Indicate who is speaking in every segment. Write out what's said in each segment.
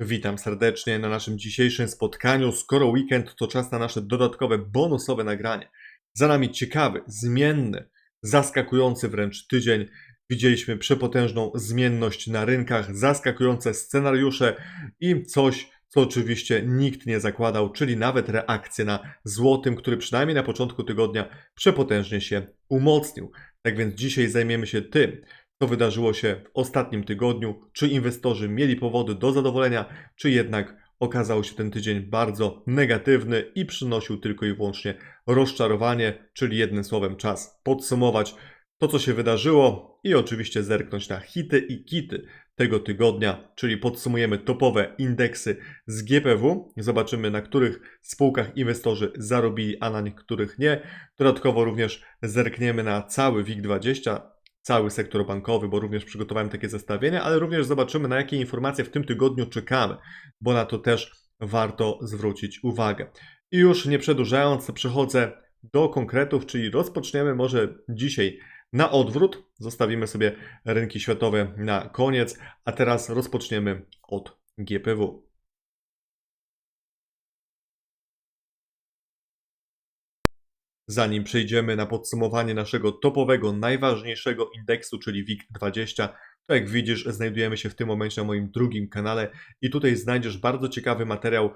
Speaker 1: Witam serdecznie na naszym dzisiejszym spotkaniu. Skoro weekend, to czas na nasze dodatkowe bonusowe nagranie. Za nami ciekawy, zmienny, zaskakujący wręcz tydzień. Widzieliśmy przepotężną zmienność na rynkach, zaskakujące scenariusze i coś, co oczywiście nikt nie zakładał, czyli nawet reakcję na złotym, który przynajmniej na początku tygodnia przepotężnie się umocnił. Tak więc dzisiaj zajmiemy się tym, co wydarzyło się w ostatnim tygodniu, czy inwestorzy mieli powody do zadowolenia, czy jednak okazał się ten tydzień bardzo negatywny i przynosił tylko i wyłącznie rozczarowanie, czyli jednym słowem czas podsumować to, co się wydarzyło i oczywiście zerknąć na hity i kity tego tygodnia, czyli podsumujemy topowe indeksy z GPW, zobaczymy na których spółkach inwestorzy zarobili, a na niektórych nie. Dodatkowo również zerkniemy na cały WIG20, cały sektor bankowy, bo również przygotowałem takie zestawienie, ale również zobaczymy, na jakie informacje w tym tygodniu czekamy, bo na to też warto zwrócić uwagę. I już nie przedłużając, przechodzę do konkretów, czyli rozpoczniemy może dzisiaj na odwrót. Zostawimy sobie rynki światowe na koniec, a teraz rozpoczniemy od GPW. Zanim przejdziemy na podsumowanie naszego topowego, najważniejszego indeksu, czyli WIG20, to jak widzisz, znajdujemy się w tym momencie na moim drugim kanale i tutaj znajdziesz bardzo ciekawy materiał,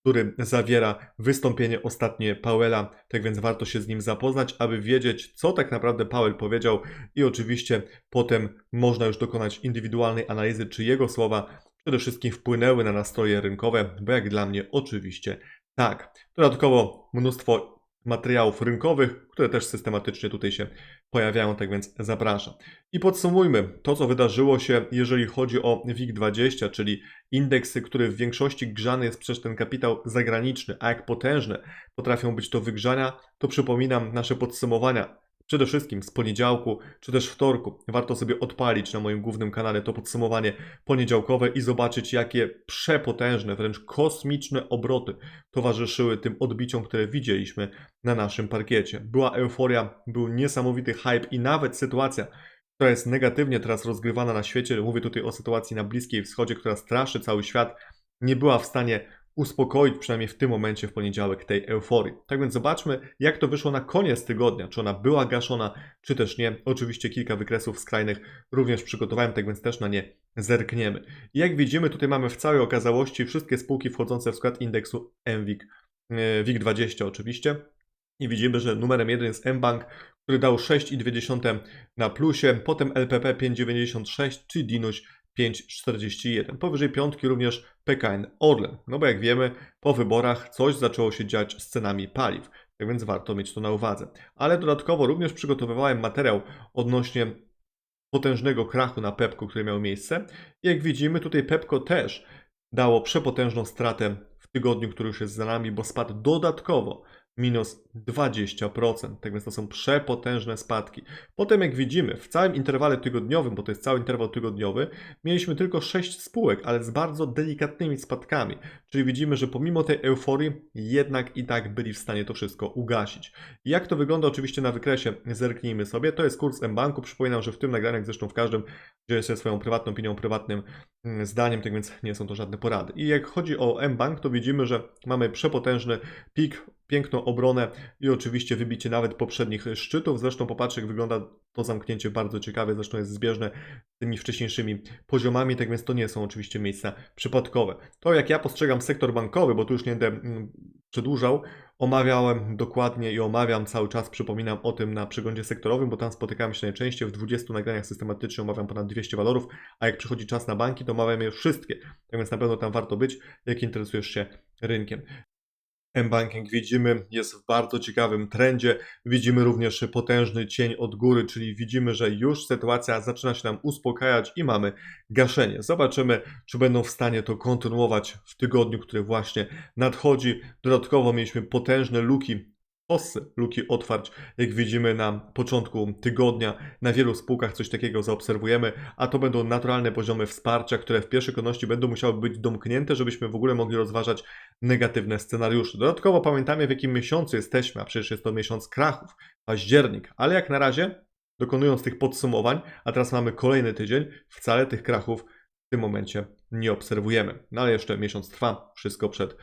Speaker 1: który zawiera wystąpienie ostatnie Powella, tak więc warto się z nim zapoznać, aby wiedzieć, co tak naprawdę Powell powiedział i oczywiście potem można już dokonać indywidualnej analizy, czy jego słowa przede wszystkim wpłynęły na nastroje rynkowe, bo jak dla mnie oczywiście tak. Dodatkowo mnóstwo materiałów rynkowych, które też systematycznie tutaj się pojawiają, tak więc zapraszam. I podsumujmy to, co wydarzyło się, jeżeli chodzi o WIG20, czyli indeksy, który w większości grzany jest przez ten kapitał zagraniczny, a jak potężne potrafią być to wygrzania, to przypominam nasze podsumowania Przede wszystkim z poniedziałku czy też wtorku warto sobie odpalić na moim głównym kanale to podsumowanie poniedziałkowe i zobaczyć, jakie przepotężne, wręcz kosmiczne obroty towarzyszyły tym odbiciom, które widzieliśmy na naszym parkiecie. Była euforia, był niesamowity hype i nawet sytuacja, która jest negatywnie teraz rozgrywana na świecie, mówię tutaj o sytuacji na Bliskiej Wschodzie, która straszy cały świat, nie była w stanie uspokoić przynajmniej w tym momencie w poniedziałek tej euforii. Tak więc zobaczmy, jak to wyszło na koniec tygodnia, czy ona była gaszona, czy też nie. Oczywiście kilka wykresów skrajnych również przygotowałem, tak więc też na nie zerkniemy. I jak widzimy, tutaj mamy w całej okazałości wszystkie spółki wchodzące w skład indeksu MWIG, WIG20 oczywiście. I widzimy, że numerem jeden jest mBank, który dał 6,2 na plusie, potem LPP 5,96 czy Dinuś 5,41. Powyżej piątki również PKN Orlen. No bo jak wiemy, po wyborach coś zaczęło się dziać z cenami paliw. Tak więc warto mieć to na uwadze. Ale dodatkowo również przygotowywałem materiał odnośnie potężnego krachu na Pepko, który miał miejsce. Jak widzimy, tutaj Pepko też dało przepotężną stratę w tygodniu, który już jest za nami, bo spadł dodatkowo minus 20%. Tak więc to są przepotężne spadki. Potem, jak widzimy, w całym interwale tygodniowym, bo to jest cały interwał tygodniowy, mieliśmy tylko 6 spółek, ale z bardzo delikatnymi spadkami. Czyli widzimy, że pomimo tej euforii, jednak i tak byli w stanie to wszystko ugasić. Jak to wygląda oczywiście na wykresie, zerknijmy sobie. To jest kurs mBanku. Przypominam, że w tym nagraniu, jak zresztą w każdym, dzielę się swoją prywatną opinią, prywatnym mm, zdaniem, tak więc nie są to żadne porady. I jak chodzi o mBank, to widzimy, że mamy przepotężny pik piękną obronę i oczywiście wybicie nawet poprzednich szczytów. Zresztą popatrzcie, jak wygląda to zamknięcie bardzo ciekawe, zresztą jest zbieżne z tymi wcześniejszymi poziomami, tak więc to nie są oczywiście miejsca przypadkowe. To jak ja postrzegam sektor bankowy, bo tu już nie będę mm, przedłużał, omawiałem dokładnie i omawiam cały czas, przypominam o tym na przeglądzie sektorowym, bo tam spotykamy się najczęściej, w 20 nagraniach systematycznie omawiam ponad 200 walorów, a jak przychodzi czas na banki, to omawiam je wszystkie, tak więc na pewno tam warto być, jak interesujesz się rynkiem mBanking widzimy jest w bardzo ciekawym trendzie. Widzimy również potężny cień od góry, czyli widzimy, że już sytuacja zaczyna się nam uspokajać i mamy gaszenie. Zobaczymy, czy będą w stanie to kontynuować w tygodniu, który właśnie nadchodzi. Dodatkowo mieliśmy potężne luki Osy luki otwarć, jak widzimy na początku tygodnia. Na wielu spółkach coś takiego zaobserwujemy, a to będą naturalne poziomy wsparcia, które w pierwszej kolejności będą musiały być domknięte, żebyśmy w ogóle mogli rozważać negatywne scenariusze. Dodatkowo pamiętamy w jakim miesiącu jesteśmy, a przecież jest to miesiąc krachów, październik, ale jak na razie, dokonując tych podsumowań, a teraz mamy kolejny tydzień, wcale tych krachów w tym momencie nie obserwujemy. No ale jeszcze miesiąc trwa, wszystko przed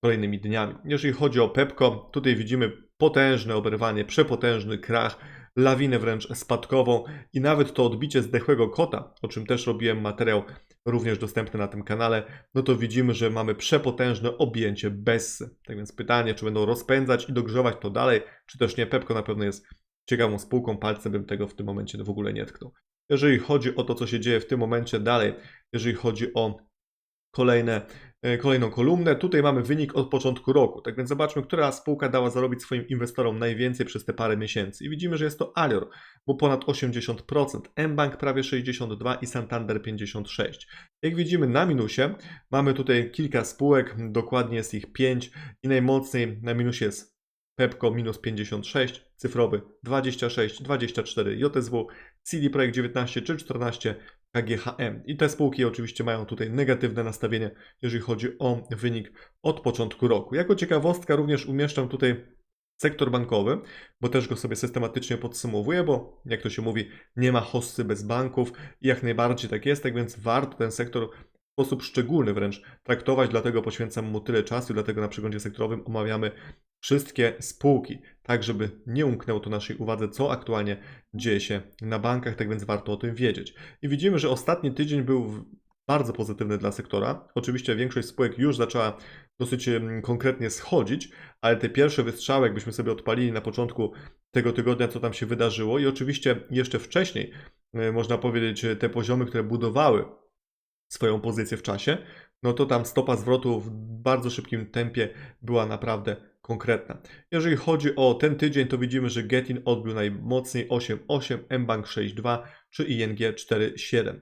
Speaker 1: kolejnymi dniami. Jeżeli chodzi o Pepko, tutaj widzimy potężne oberwanie, przepotężny krach, lawinę wręcz spadkową i nawet to odbicie zdechłego kota, o czym też robiłem materiał również dostępny na tym kanale, no to widzimy, że mamy przepotężne objęcie Bessy. Tak więc pytanie, czy będą rozpędzać i dogrzewać to dalej, czy też nie. Pepko na pewno jest ciekawą spółką, palcem bym tego w tym momencie w ogóle nie tknął. Jeżeli chodzi o to, co się dzieje w tym momencie dalej, jeżeli chodzi o kolejne, kolejną kolumnę. Tutaj mamy wynik od początku roku. Tak więc zobaczmy, która spółka dała zarobić swoim inwestorom najwięcej przez te parę miesięcy. I widzimy, że jest to Alior, bo ponad 80%, mBank prawie 62% i Santander 56%. Jak widzimy na minusie mamy tutaj kilka spółek, dokładnie jest ich 5 i najmocniej na minusie jest Pepco minus 56, cyfrowy 26, 24, JSW, CD Projekt 19 czy 14, KGHM. I te spółki oczywiście mają tutaj negatywne nastawienie, jeżeli chodzi o wynik od początku roku. Jako ciekawostka również umieszczam tutaj sektor bankowy, bo też go sobie systematycznie podsumowuję, bo jak to się mówi, nie ma hossy bez banków i jak najbardziej tak jest, tak więc warto ten sektor sposób szczególny wręcz traktować, dlatego poświęcam mu tyle czasu, dlatego na przeglądzie sektorowym omawiamy wszystkie spółki, tak żeby nie umknęło to naszej uwadze, co aktualnie dzieje się na bankach, tak więc warto o tym wiedzieć. I widzimy, że ostatni tydzień był bardzo pozytywny dla sektora. Oczywiście większość spółek już zaczęła dosyć konkretnie schodzić, ale te pierwsze wystrzały, jakbyśmy sobie odpalili na początku tego tygodnia, co tam się wydarzyło i oczywiście jeszcze wcześniej, e, można powiedzieć, te poziomy, które budowały swoją pozycję w czasie, no to tam stopa zwrotu w bardzo szybkim tempie była naprawdę konkretna. Jeżeli chodzi o ten tydzień, to widzimy, że Getin odbił najmocniej 8,8, mBank 6,2 czy ING 4,7.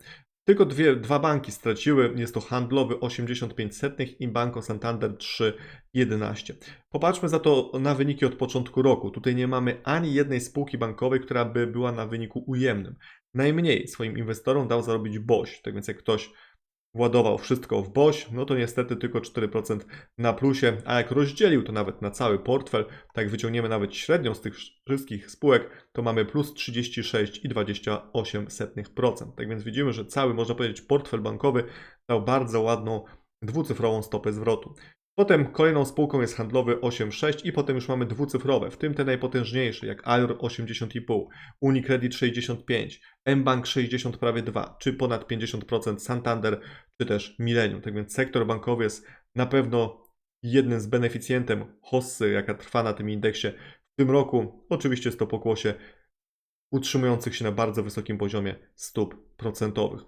Speaker 1: Tylko dwie, dwa banki straciły, jest to handlowy 85 setnych i Banco Santander 3,11. Popatrzmy za to na wyniki od początku roku. Tutaj nie mamy ani jednej spółki bankowej, która by była na wyniku ujemnym. Najmniej swoim inwestorom dał zarobić BOŚ, tak więc jak ktoś władował wszystko w BOŚ, no to niestety tylko 4% na plusie, a jak rozdzielił to nawet na cały portfel, tak wyciągniemy nawet średnią z tych wszystkich spółek, to mamy plus 36,28%. Tak więc widzimy, że cały, można powiedzieć, portfel bankowy dał bardzo ładną dwucyfrową stopę zwrotu. Potem kolejną spółką jest handlowy 8,6 i potem już mamy dwucyfrowe, w tym te najpotężniejsze, jak Alior 80,5, Unicredit 65, mBank 60 prawie 2, czy ponad 50% Santander, czy też Millennium. Tak więc sektor bankowy jest na pewno jednym z beneficjentem hossy, jaka trwa na tym indeksie w tym roku. Oczywiście jest to pokłosie utrzymujących się na bardzo wysokim poziomie stóp procentowych.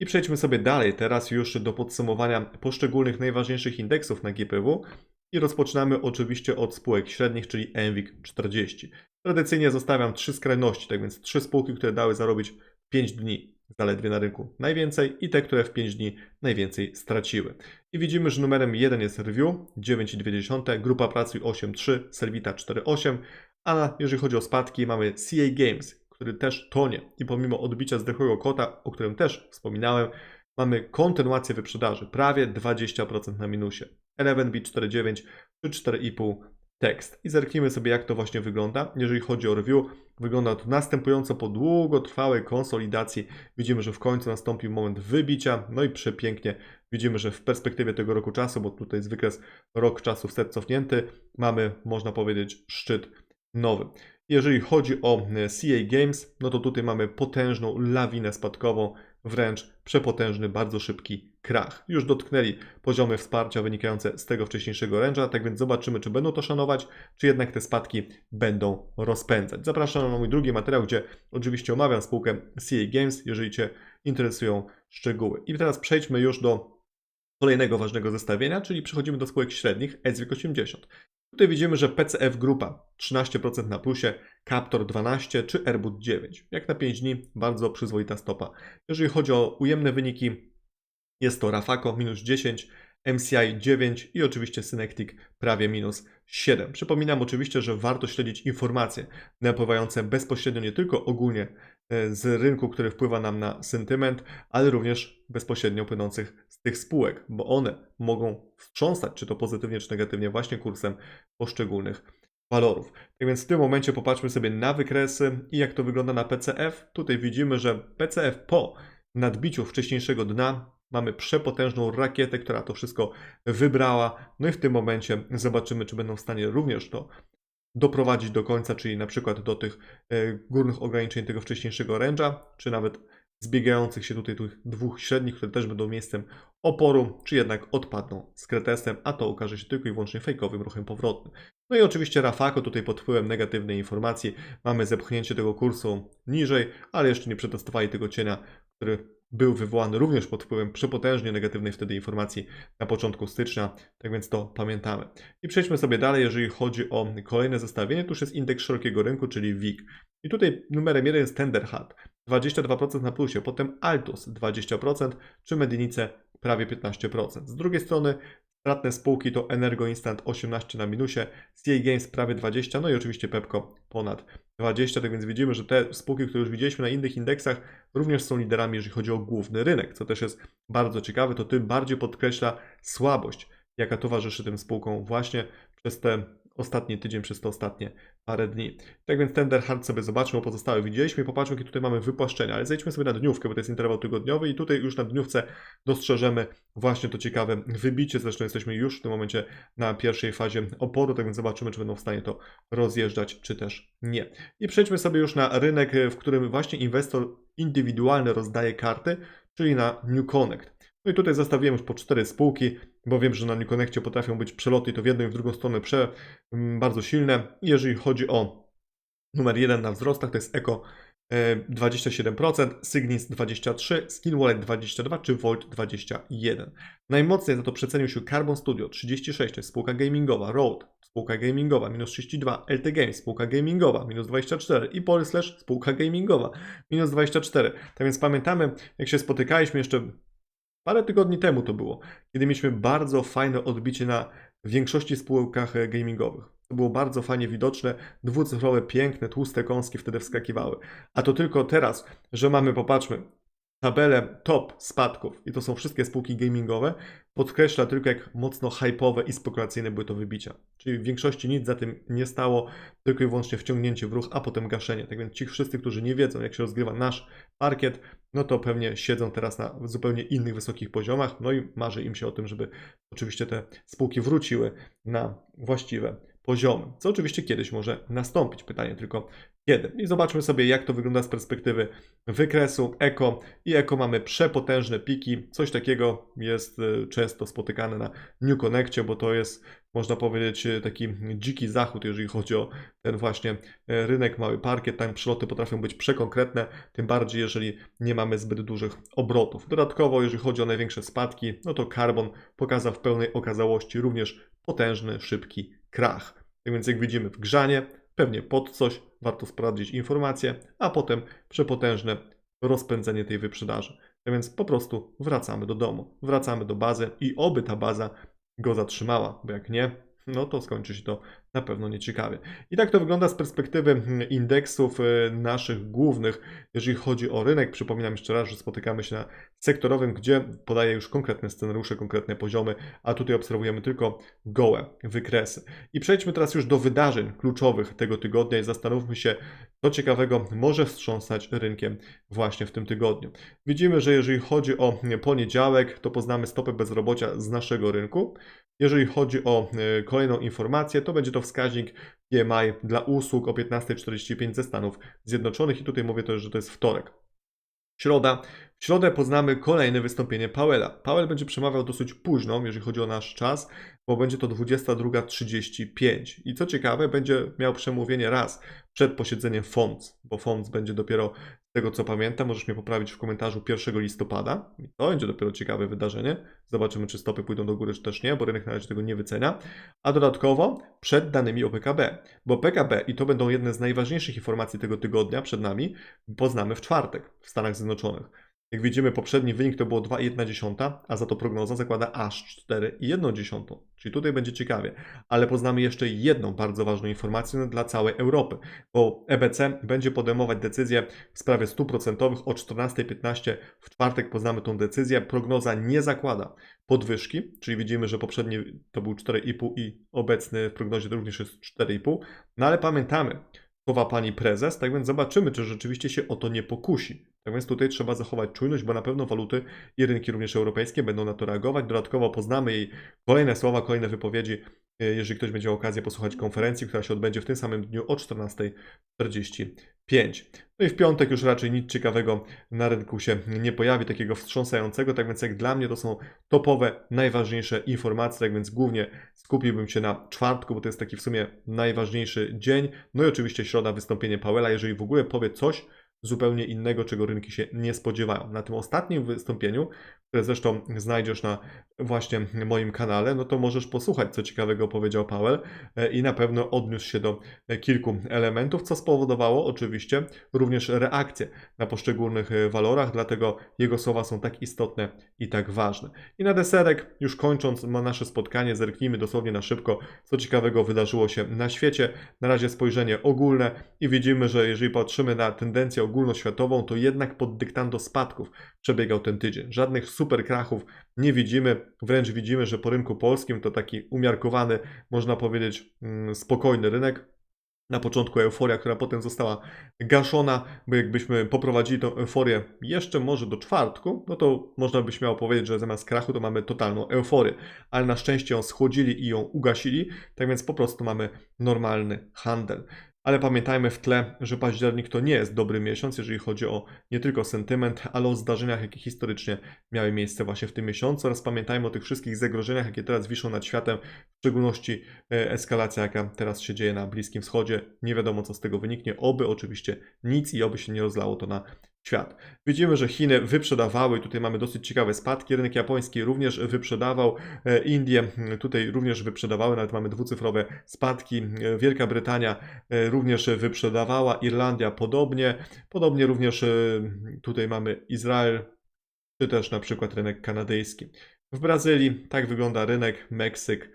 Speaker 1: I przejdźmy sobie dalej, teraz już do podsumowania poszczególnych najważniejszych indeksów na GPW i rozpoczynamy oczywiście od spółek średnich, czyli NWIG 40. Tradycyjnie zostawiam trzy skrajności, tak więc trzy spółki, które dały zarobić 5 dni zaledwie na rynku najwięcej i te, które w 5 dni najwięcej straciły. I widzimy, że numerem 1 jest Review 9,2, Grupa Pracy 8,3, Servita 4,8, a jeżeli chodzi o spadki mamy CA Games który też tonie. I pomimo odbicia zdechłego kota, o którym też wspominałem, mamy kontynuację wyprzedaży, prawie 20% na minusie. 11B 4.9 czy 4,5 tekst. I zerknijmy sobie, jak to właśnie wygląda. Jeżeli chodzi o review, wygląda to następująco po długotrwałej konsolidacji. Widzimy, że w końcu nastąpił moment wybicia, no i przepięknie widzimy, że w perspektywie tego roku czasu, bo tutaj jest wykres rok czasu wstecz cofnięty, mamy, można powiedzieć, szczyt nowy. Jeżeli chodzi o e, CA Games, no to tutaj mamy potężną lawinę spadkową, wręcz przepotężny, bardzo szybki krach. Już dotknęli poziomy wsparcia wynikające z tego wcześniejszego ręcza, tak więc zobaczymy, czy będą to szanować, czy jednak te spadki będą rozpędzać. Zapraszam na mój drugi materiał, gdzie oczywiście omawiam spółkę CA Games, jeżeli Cię interesują szczegóły. I teraz przejdźmy już do kolejnego ważnego zestawienia, czyli przechodzimy do spółek średnich SWIG 80. Tutaj widzimy, że PCF Grupa 13% na plusie, Captor 12 czy Airbus 9. Jak na 5 dni bardzo przyzwoita stopa. Jeżeli chodzi o ujemne wyniki, jest to Rafaco minus 10, MCI 9 i oczywiście Synectic prawie minus 7. Przypominam oczywiście, że warto śledzić informacje napływające bezpośrednio nie tylko ogólnie e, z rynku, który wpływa nam na sentyment, ale również bezpośrednio płynących tych spółek, bo one mogą wstrząsać, czy to pozytywnie, czy negatywnie, właśnie kursem poszczególnych walorów. Tak więc w tym momencie popatrzmy sobie na wykresy i jak to wygląda na PCF. Tutaj widzimy, że PCF po nadbiciu wcześniejszego dna mamy przepotężną rakietę, która to wszystko wybrała. No i w tym momencie zobaczymy, czy będą w stanie również to doprowadzić do końca, czyli na przykład do tych e, górnych ograniczeń tego wcześniejszego range'a, czy nawet zbiegających się tutaj tych dwóch średnich, które też będą miejscem oporu, czy jednak odpadną z kretesem, a to okaże się tylko i wyłącznie fejkowym ruchem powrotnym. No i oczywiście Rafako tutaj pod wpływem negatywnej informacji mamy zepchnięcie tego kursu niżej, ale jeszcze nie przetestowali tego cienia, który był wywołany również pod wpływem przepotężnie negatywnej wtedy informacji na początku stycznia, tak więc to pamiętamy. I przejdźmy sobie dalej, jeżeli chodzi o kolejne zestawienie, to już jest indeks szerokiego rynku, czyli WIG. I tutaj numerem jeden jest Tenderhat, 22% na plusie, potem Altus 20%, czy Medinice prawie 15%. Z drugiej strony stratne spółki to Energo Instant 18 na minusie, CA Games prawie 20, no i oczywiście Pepco ponad 20, tak więc widzimy, że te spółki, które już widzieliśmy na innych indeksach, również są liderami, jeżeli chodzi o główny rynek, co też jest bardzo ciekawe, to tym bardziej podkreśla słabość, jaka towarzyszy tym spółkom właśnie przez te ostatni tydzień, przez te ostatnie parę dni. Tak więc Tender Hard sobie zobaczmy, pozostałe widzieliśmy i popatrzmy, jakie tutaj mamy wypłaszczenia, ale zejdźmy sobie na dniówkę, bo to jest interwał tygodniowy i tutaj już na dniówce dostrzeżemy właśnie to ciekawe wybicie, zresztą jesteśmy już w tym momencie na pierwszej fazie oporu, tak więc zobaczymy, czy będą w stanie to rozjeżdżać, czy też nie. I przejdźmy sobie już na rynek, w którym właśnie inwestor indywidualny rozdaje karty, czyli na New Connect. No i tutaj zostawiłem już po cztery spółki, bo wiem, że na NewConnectie potrafią być przeloty to w jedną i w drugą stronę prze, mm, bardzo silne. Jeżeli chodzi o numer jeden na wzrostach, to jest Eco e, 27%, Signis 23%, Skin Wallet 22% czy Volt 21%. Najmocniej za to przecenił się Carbon Studio 36%, to jest spółka gamingowa, Road spółka gamingowa minus 32, LT Games spółka gamingowa minus 24 i Polslash spółka gamingowa minus 24. Tak więc pamiętamy, jak się spotykaliśmy jeszcze Parę tygodni temu to było, kiedy mieliśmy bardzo fajne odbicie na większości spółkach e, gamingowych. To było bardzo fajnie widoczne, dwucyfrowe, piękne, tłuste kąski wtedy wskakiwały. A to tylko teraz, że mamy, popatrzmy, tabelę top spadków i to są wszystkie spółki gamingowe, podkreśla tylko jak mocno hype'owe i spekulacyjne były to wybicia. Czyli w większości nic za tym nie stało, tylko i wyłącznie wciągnięcie w ruch, a potem gaszenie. Tak więc ci wszyscy, którzy nie wiedzą jak się rozgrywa nasz parkiet, no to pewnie siedzą teraz na zupełnie innych wysokich poziomach, no i marzy im się o tym, żeby oczywiście te spółki wróciły na właściwe poziomy, co oczywiście kiedyś może nastąpić. Pytanie tylko kiedy. I zobaczmy sobie, jak to wygląda z perspektywy wykresu Eko. I Eko mamy przepotężne piki. Coś takiego jest e, często spotykane na New Connectie, bo to jest, można powiedzieć, e, taki dziki zachód, jeżeli chodzi o ten właśnie e, rynek, mały parkiet. Tam przyloty potrafią być przekonkretne, tym bardziej, jeżeli nie mamy zbyt dużych obrotów. Dodatkowo, jeżeli chodzi o największe spadki, no to Carbon pokazał w pełnej okazałości również potężny, szybki krach. Tak więc jak widzimy w grzanie, pewnie pod coś, warto sprawdzić informacje, a potem przepotężne rozpędzenie tej wyprzedaży. Tak więc po prostu wracamy do domu, wracamy do bazy i oby ta baza go zatrzymała, bo jak nie, no to skończy się to na pewno nieciekawie. I tak to wygląda z perspektywy hmm, indeksów y, naszych głównych, jeżeli chodzi o rynek. Przypominam jeszcze raz, że spotykamy się na sektorowym, gdzie podaje już konkretne scenariusze, konkretne poziomy, a tutaj obserwujemy tylko gołe wykresy. I przejdźmy teraz już do wydarzeń kluczowych tego tygodnia i zastanówmy się, co ciekawego może wstrząsać rynkiem właśnie w tym tygodniu. Widzimy, że jeżeli chodzi o poniedziałek, to poznamy stopę bezrobocia z naszego rynku. Jeżeli chodzi o e, kolejną informację, to będzie to wskaźnik PMI dla usług o 15.45 ze Stanów Zjednoczonych i tutaj mówię też, że to jest wtorek. Środa. W środę poznamy kolejne wystąpienie Powella. Powell będzie przemawiał dosyć późno, jeżeli chodzi o nasz czas, bo będzie to 22.35. I co ciekawe, będzie miał przemówienie raz przed posiedzeniem FOMC, bo FOMC będzie dopiero tego co pamiętam, możesz mnie poprawić w komentarzu 1 listopada. I to będzie dopiero ciekawe wydarzenie. Zobaczymy, czy stopy pójdą do góry, czy też nie, bo rynek na razie tego nie wycenia. A dodatkowo przed danymi o PKB, bo PKB, i to będą jedne z najważniejszych informacji tego tygodnia przed nami, poznamy w czwartek w Stanach Zjednoczonych. Jak widzimy, poprzedni wynik to było 2,1, a za to prognoza zakłada aż 4,1. Czyli tutaj będzie ciekawie. Ale poznamy jeszcze jedną bardzo ważną informację dla całej Europy, bo EBC będzie podejmować decyzję w sprawie stóp procentowych o 14,15. W czwartek poznamy tą decyzję. Prognoza nie zakłada podwyżki, czyli widzimy, że poprzedni to był 4,5 i obecny w prognozie również jest 4,5. No ale pamiętamy, słowa pani prezes, tak więc zobaczymy, czy rzeczywiście się o to nie pokusi. Tak więc tutaj trzeba zachować czujność, bo na pewno waluty i rynki również europejskie będą na to reagować. Dodatkowo poznamy jej kolejne słowa, kolejne wypowiedzi, e, jeżeli ktoś będzie miał okazję posłuchać konferencji, która się odbędzie w tym samym dniu o 14.45. No i w piątek już raczej nic ciekawego na rynku się nie pojawi, takiego wstrząsającego, tak więc jak dla mnie to są topowe, najważniejsze informacje, tak więc głównie skupiłbym się na czwartku, bo to jest taki w sumie najważniejszy dzień. No i oczywiście środa wystąpienie Powella, jeżeli w ogóle powie coś zupełnie innego, czego rynki się nie spodziewają. Na tym ostatnim wystąpieniu, które zresztą znajdziesz na właśnie moim kanale, no to możesz posłuchać, co ciekawego powiedział Powell e, i na pewno odniósł się do e, kilku elementów, co spowodowało oczywiście również reakcję na poszczególnych e, walorach, dlatego jego słowa są tak istotne i tak ważne. I na deserek, już kończąc nasze spotkanie, zerknijmy dosłownie na szybko, co ciekawego wydarzyło się na świecie. Na razie spojrzenie ogólne i widzimy, że jeżeli patrzymy na tendencję ogólnoświatową, to jednak pod dyktando spadków przebiegał ten tydzień. Żadnych super krachów nie widzimy, wręcz widzimy, że po rynku polskim to taki umiarkowany, można powiedzieć, mm, spokojny rynek. Na początku euforia, która potem została gaszona, bo jakbyśmy poprowadzili tą euforię jeszcze może do czwartku, no to można by śmiało powiedzieć, że zamiast krachu to mamy totalną euforię, ale na szczęście ją schłodzili i ją ugasili, tak więc po prostu mamy normalny handel. Ale pamiętajmy w tle, że październik to nie jest dobry miesiąc, jeżeli chodzi o nie tylko sentyment, ale o zdarzeniach, jakie historycznie miały miejsce właśnie w tym miesiącu. Oraz pamiętajmy o tych wszystkich zagrożeniach, jakie teraz wiszą nad światem, w szczególności e, eskalacja, jaka teraz się dzieje na Bliskim Wschodzie. Nie wiadomo, co z tego wyniknie. Oby oczywiście nic i oby się nie rozlało to na świat. Widzimy, że Chiny wyprzedawały, tutaj mamy dosyć ciekawe spadki, rynek japoński również wyprzedawał, e, Indie tutaj również wyprzedawały, nawet mamy dwucyfrowe spadki, E, Wielka Brytania e, również wyprzedawała, Irlandia podobnie, podobnie również tutaj mamy Izrael, czy też na przykład rynek kanadyjski. W Brazylii tak wygląda rynek, Meksyk,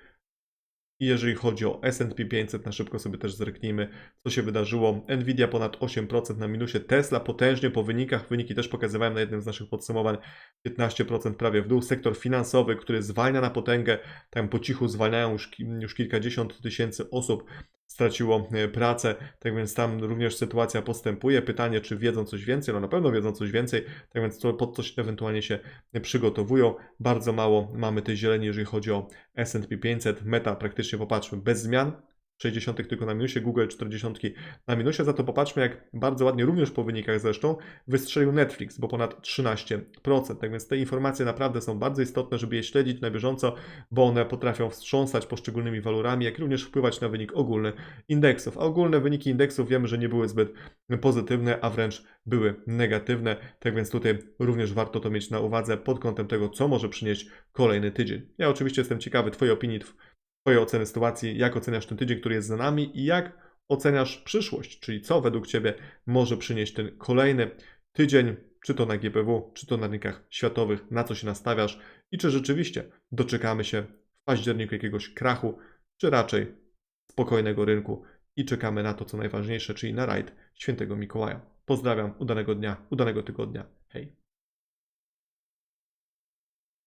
Speaker 1: i jeżeli chodzi o S&P 500, na szybko sobie też zerknijmy, co się wydarzyło. Nvidia ponad 8% na minusie, Tesla potężnie po wynikach, wyniki też pokazywałem na jednym z naszych podsumowań, 15% prawie w dół. Sektor finansowy, który zwalnia na potęgę, tam po cichu zwalniają już, już kilkadziesiąt tysięcy osób straciło e, pracę, tak więc tam również sytuacja postępuje. Pytanie, czy wiedzą coś więcej? No na pewno wiedzą coś więcej, tak więc to, pod coś ewentualnie się przygotowują. Bardzo mało mamy tej zieleni, jeżeli chodzi o S&P 500. Meta praktycznie popatrzmy bez zmian. 60 tylko na minusie, Google 40 na minusie. Za to popatrzmy, jak bardzo ładnie, również po wynikach zresztą, wystrzelił Netflix, bo ponad 13%. Tak więc te informacje naprawdę są bardzo istotne, żeby je śledzić na bieżąco, bo one potrafią wstrząsać poszczególnymi walorami, jak również wpływać na wynik ogólny indeksów. A ogólne wyniki indeksów wiemy, że nie były zbyt pozytywne, a wręcz były negatywne. Tak więc tutaj również warto to mieć na uwadze pod kątem tego, co może przynieść kolejny tydzień. Ja oczywiście jestem ciekawy Twojej opinii, Twojej oceny sytuacji, jak oceniasz ten tydzień, który jest za nami i jak oceniasz przyszłość, czyli co według Ciebie może przynieść ten kolejny tydzień, czy to na GPW, czy to na rynkach światowych, na co się nastawiasz i czy rzeczywiście doczekamy się w październiku jakiegoś krachu, czy raczej spokojnego rynku i czekamy na to, co najważniejsze, czyli na rajd Świętego Mikołaja. Pozdrawiam, udanego dnia, udanego tygodnia. Hej!